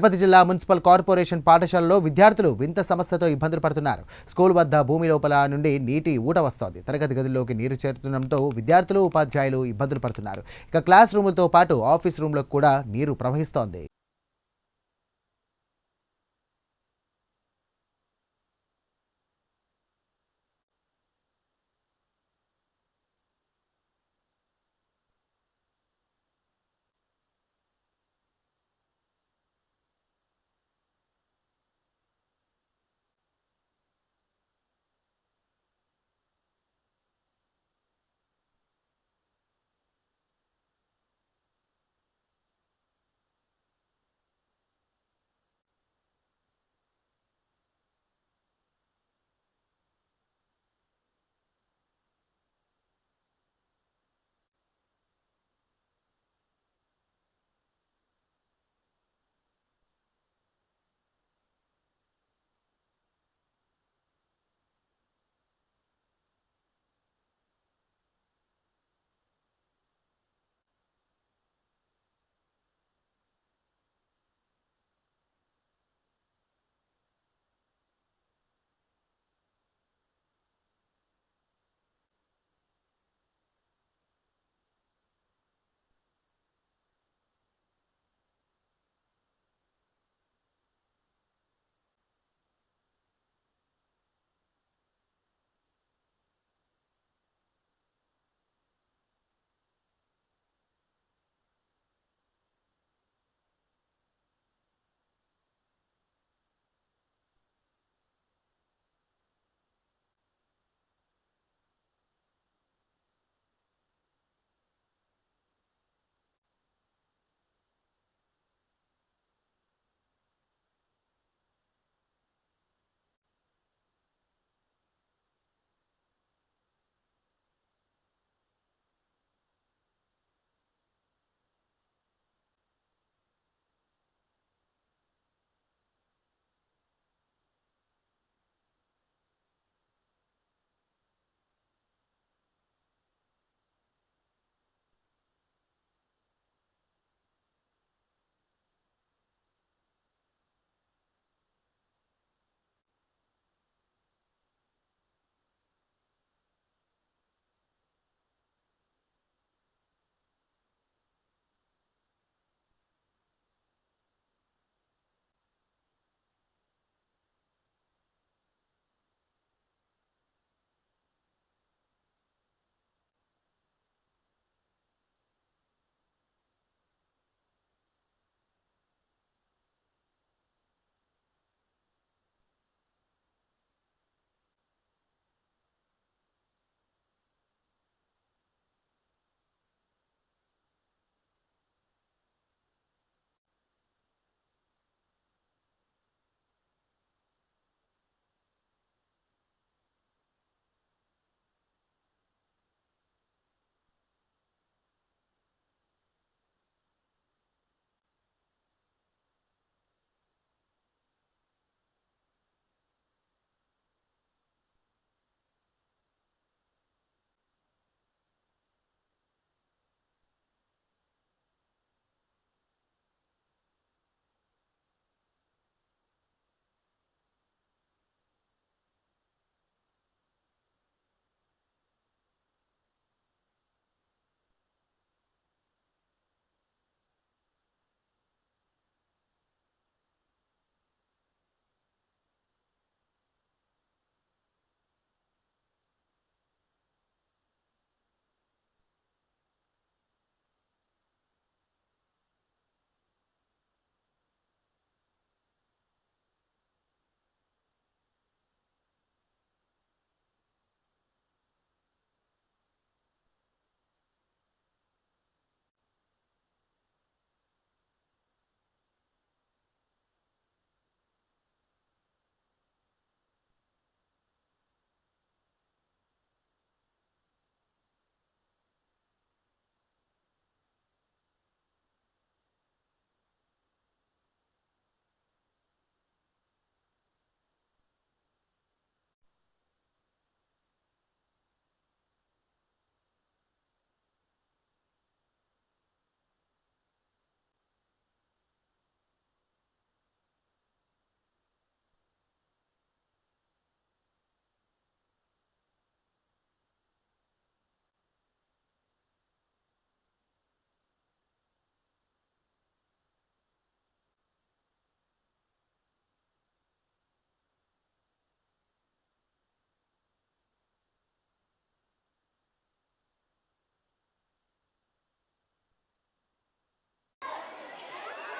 తిరుపతి జిల్లా municipal corporation పాఠశాలలో విద్యార్థులు వింత సమస్యతో ఇబ్బందులు పడుతున్నారు. స్కూల్ వద్ద భూమి లోపల నుండి నీటి ఊట వస్తోంది. తరగతి గదుల్లోకి నీరు చేరుతుండటంతో విద్యార్థులు ఉపాధ్యాయులు ఇబ్బందులు పడుతున్నారు. ఇక క్లాస్ రూములతో పాటు ఆఫీస్ రూమ్లకు కూడా నీరు ప్రవహిస్తోంది.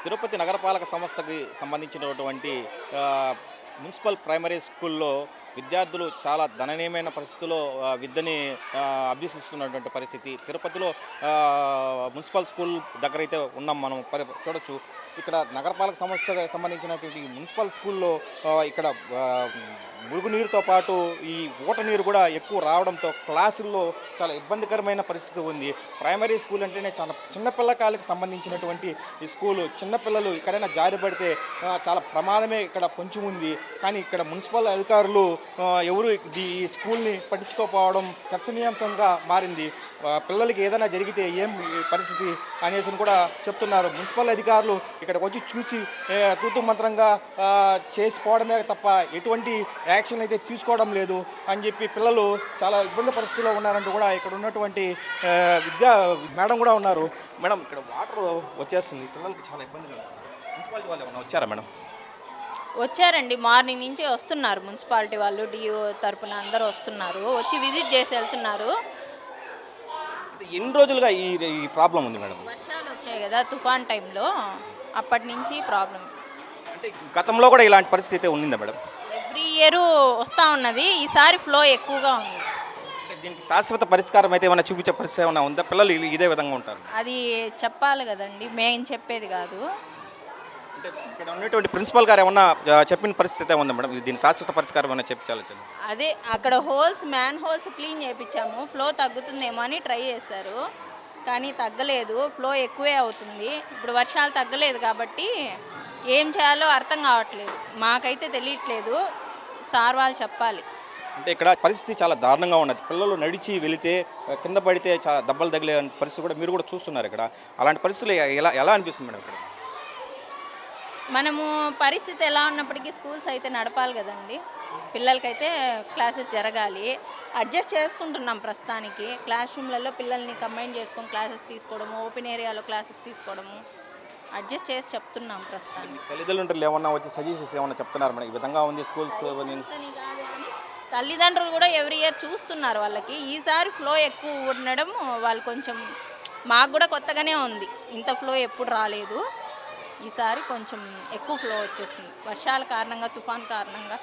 తిరుపతి నగరపాలక సంస్థకి సంబంధించినటువంటి మున్సిపల్ ప్రైమరీ స్కూల్లో విద్యార్థులు చాలా దననీయమైన పరిస్థితుల్లో విద్యని అభ్యసిస్తున్నటువంటి పరిస్థితి. తిరుపతిలో మున్సిపల్ స్కూల్ దగ్గర అయితే ఉన్నాం మనం. చూడొచ్చు. ఇక్కడ నగరపాలక సంస్థకు సంబంధించినటువంటి మున్సిపల్ స్కూల్లో ఇక్కడ మురుగునీరుతో పాటు ఈ ఊట నీరు కూడా ఎక్కువ రావడంతో క్లాసుల్లో చాలా ఇబ్బందికరమైన పరిస్థితి ఉంది. ప్రైమరీ స్కూల్ అంటేనే చాలా చిన్నపిల్లకాయలకు సంబంధించినటువంటి ఈ స్కూలు. చిన్నపిల్లలు ఎక్కడైనా జారి పడితే చాలా ప్రమాదమే ఇక్కడ పొంచి ఉంది. కానీ ఇక్కడ మున్సిపల్ అధికారులు ఎవరు ఈ స్కూల్ని పట్టించుకోకపోవడం చర్చనీయాంశంగా మారింది. పిల్లలకి ఏదైనా జరిగితే ఏం పరిస్థితి అనేసి కూడా చెప్తున్నారు. మున్సిపల్ అధికారులు ఇక్కడికి వచ్చి చూసి ఏ, తూతు మంత్రంగా చేసిపోవడమే తప్ప ఎటువంటి యాక్షన్ అయితే తీసుకోవడం లేదు అని చెప్పి పిల్లలు చాలా ఇబ్బంది పరిస్థితుల్లో ఉన్నారంటూ కూడా ఇక్కడ ఉన్నటువంటి విద్యా మేడం కూడా ఉన్నారు. మేడం ఇక్కడ వాటర్ వచ్చేస్తుంది. పిల్లలకి చాలా ఇబ్బందిగా మున్సిపాలిటీ వాళ్ళు ఏమన్నా వచ్చారా మేడం? వచ్చారండి. మార్నింగ్ నుంచి వస్తున్నారు. మున్సిపాలిటీ వాళ్ళు డిఓ తరపున అందరూ వస్తున్నారు. వచ్చి విజిట్ చేసి వెళ్తున్నారు. ఎన్ని రోజులుగా ఈ ఈ ప్రాబ్లం ఉంది మేడం? వర్షాలు వచ్చాయి కదా తుఫాన్ టైంలో. అప్పటి నుంచి ప్రాబ్లం. అంటే గతంలో కూడా ఇలాంటి పరిస్థితి ఉండిందా మేడం? ఎవ్రీ ఇయర్ వస్తూ ఉన్నది. ఈసారి ఫ్లో ఎక్కువగా ఉంది. అంటే దీనికి శాశ్వత పరిష్కారం అయితే ఏమైనా చూపించే పరిస్థితి ఏమైనా ఉందా? పిల్లలు ఇదే విధంగా ఉంటారు. అది చెప్పాలి కదండి. మేము చెప్పేది కాదు. అంటే ఇక్కడ ఉన్నటువంటి ప్రిన్సిపల్ గారు ఏమన్నా చెప్పిన పరిస్థితి ఉందా మేడం? దీని శాశ్వత పరిష్కారం ఏమైనా చెప్పించాలి అదే అక్కడ హోల్స్ మ్యాన్ హోల్స్ క్లీన్ చేయించాము ఫ్లో తగ్గుతుందేమో అని ట్రై చేశారు. కానీ తగ్గలేదు. ఫ్లో ఎక్కువే అవుతుంది. ఇప్పుడు వర్షాలు తగ్గలేదు కాబట్టి ఏం చేయాలో అర్థం కావట్లేదు. మాకైతే తెలియట్లేదు. సార్ వాళ్ళు చెప్పాలి. అంటే ఇక్కడ పరిస్థితి చాలా దారుణంగా ఉన్నది. పిల్లలు నడిచి వెళితే కింద పడితే చాలా దెబ్బలు తగిలే పరిస్థితి కూడా మీరు కూడా చూస్తున్నారు ఇక్కడ. అలాంటి పరిస్థితులు ఎలా ఎలా అనిపిస్తుంది మేడం ఇక్కడ? మనము పరిస్థితి ఎలా ఉన్నప్పటికీ స్కూల్స్ అయితే నడపాలి కదండి. పిల్లలకైతే క్లాసెస్ జరగాలి. అడ్జస్ట్ చేసుకుంటున్నాం ప్రస్తుతానికి. క్లాస్ రూమ్లలో పిల్లల్ని కంబైన్ చేసుకొని క్లాసెస్ తీసుకోవడము ఓపెన్ ఏరియాలో క్లాసెస్ తీసుకోవడము అడ్జస్ట్ చేసి చెప్తున్నాం ప్రస్తుతానికి. తల్లిదండ్రులు ఏమన్నా వచ్చి సజెషన్స్ ఏమన్నా చెప్తున్నారు ఈ విధంగా ఉంది స్కూల్స్ తల్లిదండ్రులు కూడా ఎవ్రీ ఇయర్ చూస్తున్నారు వాళ్ళకి. ఈసారి ఫ్లో ఎక్కువ ఉండడం వాళ్ళు కొంచెం మాకు కూడా కొత్తగానే ఉంది. ఇంత ఫ్లో ఎప్పుడు రాలేదు. ఈసారి కొంచెం ఎక్కువ ఫ్లో వచ్చేసింది. వర్షాల కారణంగా తుఫాన్ కారణంగా.